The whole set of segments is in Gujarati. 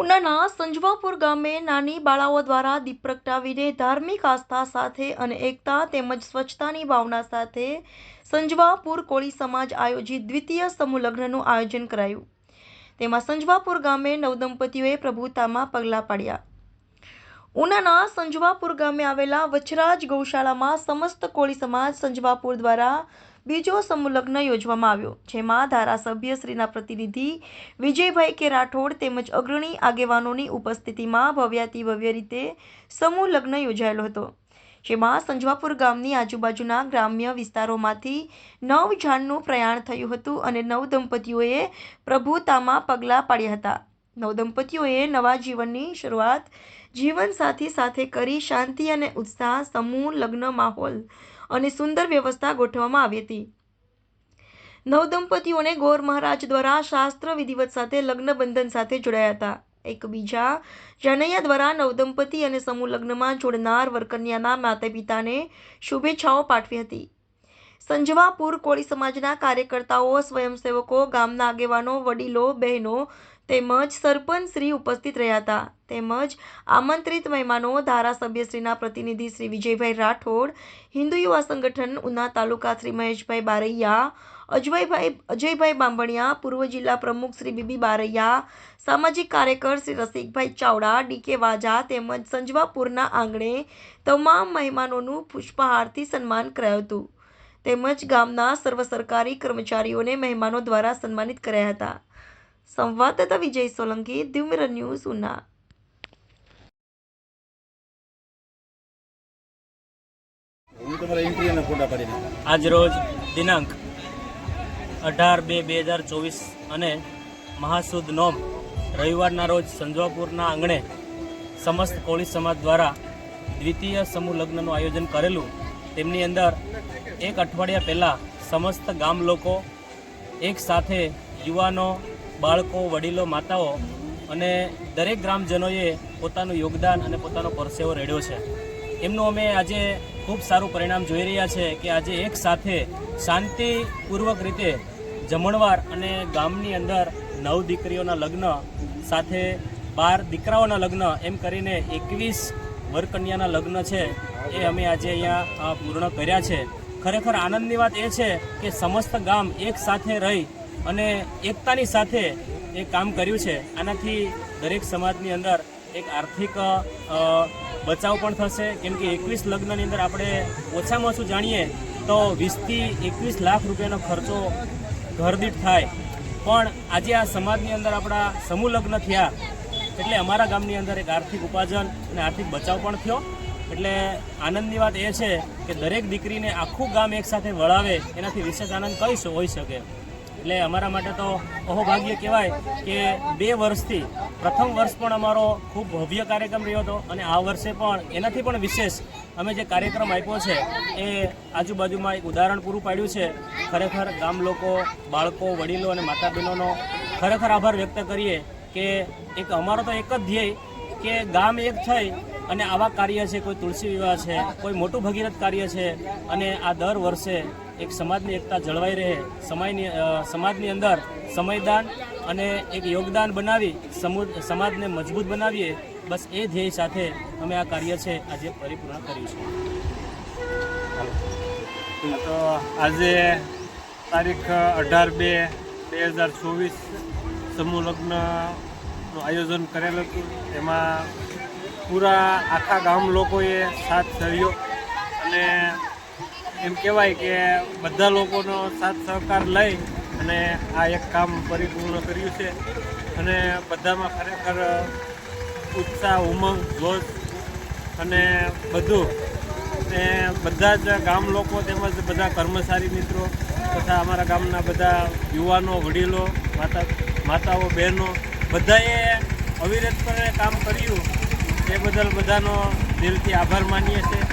ઉનાના સંજવાપુર ગામે નાની બાળાઓ દ્વારા દીપ પ્રગટાવીને ધાર્મિક આસ્થા સાથે અને એકતા તેમજ સ્વચ્છતાની ભાવના સાથે સંજવાપુર કોળી સમાજ આયોજિત દ્વિતીય સમૂહ લગ્નનું આયોજન કરાયું. તેમાં સંજવાપુર ગામે નવદંપતીઓએ પ્રભુતામાં પગલાં પાડ્યા. ઉનાના સંજવાપુર ગામે આવેલા વચરાજ ગૌશાળામાં સમસ્ત કોળી સમાજ સંજવાપુર દ્વારા બીજો સમૂહ લગ્ન યોજવામાં આવ્યો, જેમાં ધારાસભ્ય શ્રીના પ્રતિનિધિ વિજયભાઈ કે રાઠોડ તેમજ અગ્રણી આગેવાનોની ઉપસ્થિતિમાં ભવ્યાતિ ભવ્ય રીતે સમૂહ લગ્ન યોજાયેલો હતો, જેમાં સંજવાપુર ગામની આજુબાજુના ગ્રામ્ય વિસ્તારોમાંથી નવ જાણનું પ્રયાણ થયું હતું અને નવ દંપતીઓએ પ્રભુતામાં પગલાં પાડ્યા હતા. નવ દંપતીઓએ નવા જીવનની શરૂઆત જીવનસાથી સાથે કરી શાંતિ અને ઉત્સાહ, સમૂહ, લગ્ન, માહોલ અને સુંદર વ્યવસ્થા ગોઠવવામાં આવી હતી. નવદંપતીઓને ગોર મહારાજ દ્વારા શાસ્ત્ર વિધિવત સાથે લગ્ન બંધન સાથે જોડાયા હતા. એકબીજા જનૈયા દ્વારા નવદંપતિ અને સમૂહ લગ્નમાં જોડનાર વરકન્યાના માતા પિતાને શુભેચ્છાઓ પાઠવી હતી. સંજવાપુર કોળી સમાજના કાર્યકર્તાઓ, સ્વયંસેવકો, ગામના આગેવાનો, વડીલો, બહેનો તેમજ સરપંચ શ્રી ઉપસ્થિત રહ્યા હતા. તેમજ આમંત્રિત મહેમાનો ધારાસભ્યશ્રીના પ્રતિનિધિ શ્રી વિજયભાઈ રાઠોડ, હિન્દુ યુવા સંગઠન ઉના તાલુકા શ્રી મહેશભાઈ બારૈયા, અજયભાઈ અજયભાઈ બાંભણિયા, પૂર્વ જિલ્લા પ્રમુખ શ્રી બીબી બારૈયા, સામાજિક કાર્યકર શ્રી રસિકભાઈ ચાવડા ડીકે વાજા તેમજ સંજવાપુરના આંગણે તમામ મહેમાનોનું પુષ્પહારથી સન્માન કરાયું હતું. તેમજ ગામના સર્વ સરકારી કર્મચારીઓને મહેમાનો દ્વારા સન્માનિત કર્યા હતા. સંવાદદાતા વિજય સોલંકી ન્યૂઝ ઉના. અને ફોટા પાડી નાખા. આજરોજ દિનાંક અઢાર બે બે હજાર ચોવીસ અને મહાસુદ નોમ રવિવારના રોજ સંજવાપુરના આંગણે સમસ્ત કોળી સમાજ દ્વારા દ્વિતીય સમૂહ લગ્નનું આયોજન કરેલું. તેમની અંદર એક અઠવાડિયા પહેલાં સમસ્ત ગામ લોકો એક સાથે યુવાનો બાળકો, વડીલો, માતાઓ અને દરેક ગ્રામજનોએ પોતાનું યોગદાન અને પોતાનો પરસેવો રેડ્યો છે. એમનું અમે આજે ખૂબ સારું પરિણામ જોઈ રહ્યા છે કે આજે એક સાથે શાંતિપૂર્વક રીતે જમણવાર અને ગામની અંદર નવ દીકરીઓના લગ્ન સાથે બાર દીકરાઓના લગ્ન એમ કરીને એકવીસ વરકન્યાના લગ્ન છે એ અમે આજે અહીંયા પૂર્ણ કર્યા છે. ખરેખર આનંદની વાત એ છે કે સમસ્ત ગામ એક સાથે રહી અને એકતાની સાથે એ કામ કર્યું છે. આનાથી દરેક સમાજની અંદર એક આર્થિક બચાવ પણ થશે. કેમ કે એકવીસ લગ્નની અંદર આપણે ઓછામાં ઓછું જાણીએ તો વીસથી એકવીસ લાખ રૂપિયાનો ખર્ચો ઘરદીઠ થાય. પણ આજે આ સમાજની અંદર આપણા સમૂહ લગ્ન થયા એટલે અમારા ગામની અંદર એક આર્થિક ઉપાર્જન અને આર્થિક બચાવ પણ થયો. એટલે આનંદની વાત એ છે કે દરેક દીકરીને આખું ગામ એકસાથે વળાવે, એનાથી વિશેષ આનંદ કઈ હોઈ શકે? એટલે અમારા માટે તો અહોભાગ્ય કહેવાય કે બે વર્ષથી, પ્રથમ વર્ષ પણ અમારો ખૂબ ભવ્ય કાર્યક્રમ રહ્યો હતો અને આ વર્ષે પણ એનાથી પણ વિશેષ અમે જે કાર્યક્રમ આપ્યો છે એ આજુબાજુમાં એક ઉદાહરણ પૂરું પાડ્યું છે. ખરેખર ગામ લોકો, બાળકો, વડીલો અને માતા બહેનોનો ખરેખર આભાર વ્યક્ત કરીએ કે એક અમારો તો એક જ ધ્યેય કે ગામ એક થઈ અને આવા કાર્ય છે, કોઈ તુલસી વિવાહ છે, કોઈ મોટું ભગીરથ કાર્ય છે, અને આ દર વર્ષે એક સમાજની એકતા જળવાઈ રહે, સમયની સમાજની અંદર સમયદાન અને એક યોગદાન બનાવી સમાજને મજબૂત બનાવીએ, બસ એ ધ્યેય સાથે અમે આ કાર્ય છે, આજે પરિપૂર્ણ કર્યું છે. તો આજે તારીખ અઢાર બે બે હજાર ચોવીસ સમૂહ લગ્નનું આયોજન કરેલું હતું. એમાં પૂરા આખા ગામ લોકોએ સાથ સહયોગ અને એમ કહેવાય કે બધા લોકોનો સાથ સહકાર લઈ અને આ એક કામ પરિપૂર્ણ કર્યું છે. અને બધામાં ખરેખર ઉત્સાહ, ઉમંગ જોશ અને બધું. ને બધા જ ગામ લોકો તેમજ બધા કર્મચારી મિત્રો તથા અમારા ગામના બધા યુવાનો, વડીલો, માતા, માતાઓ, બહેનો બધાએ અવિરતપણે કામ કર્યું. એ બદલ બધાનો દિલથી આભાર માનીએ છીએ.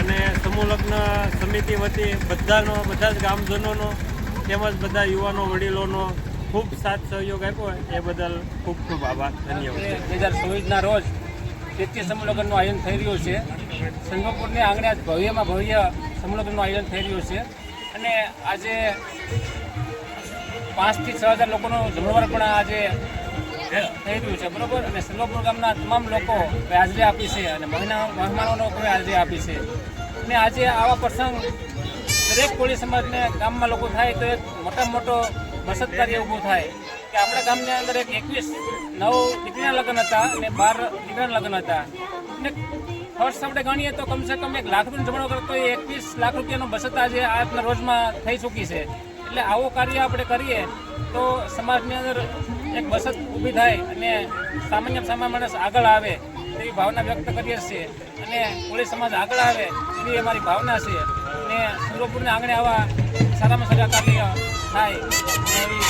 અને સમૂહ લગ્ન સમિતિ વતી બધાનો, બધા જ ગામજનોનો તેમજ બધા યુવાનો વડીલોનો ખૂબ સાથ સહયોગ આપ્યો એ બદલ ખૂબ ખૂબ આભાર. ધન્યવાદ. બે હજાર ચોવીસના રોજ તૃતીય સમૂહ લગ્નનું આયોજન થઈ રહ્યું છે. સંગમપુરને આંગણે આજ ભવ્યમાં ભવ્ય સમૂહ લગ્નનું આયોજન થઈ રહ્યું છે. અને આજે પાંચથી છ હજાર લોકોનો જમણવાર પણ આજે થઈ રહ્યું છે, બરોબર? અને સલોપુર ગામના તમામ લોકો હાજરી આપી છે અને મહિના મહેમાનોનો કોઈ હાજરી આપી છે. અને આજે આવા પ્રસંગ દરેક કોળી સમાજને ગામમાં લોકો થાય તો એક મોટામાં મોટો બચત કાર્ય ઊભું થાય કે આપણા ગામની અંદર એક એકવીસ નવ દીકરીના લગ્ન હતા અને બાર દીકરાના લગ્ન હતા. અને ખર્ચ આપણે ગણીએ તો કમસે કમ એક લાખ રૂપિયા જમણો કરતો એ એકવીસ લાખ રૂપિયાનો બચત આજે આજના રોજમાં થઈ ચૂકી છે. એટલે આવું કાર્ય આપણે કરીએ તો સમાજની અંદર એક બચત ઊભી થાય અને સામાન્ય સામાન્ય માણસ આગળ આવે એવી ભાવના વ્યક્ત કરીએ છીએ અને કોળી સમાજ આગળ આવે એવી અમારી ભાવના છે અને સુરપુરના આંગણે આવા સારામાં સારા કાર્ય થાય એવી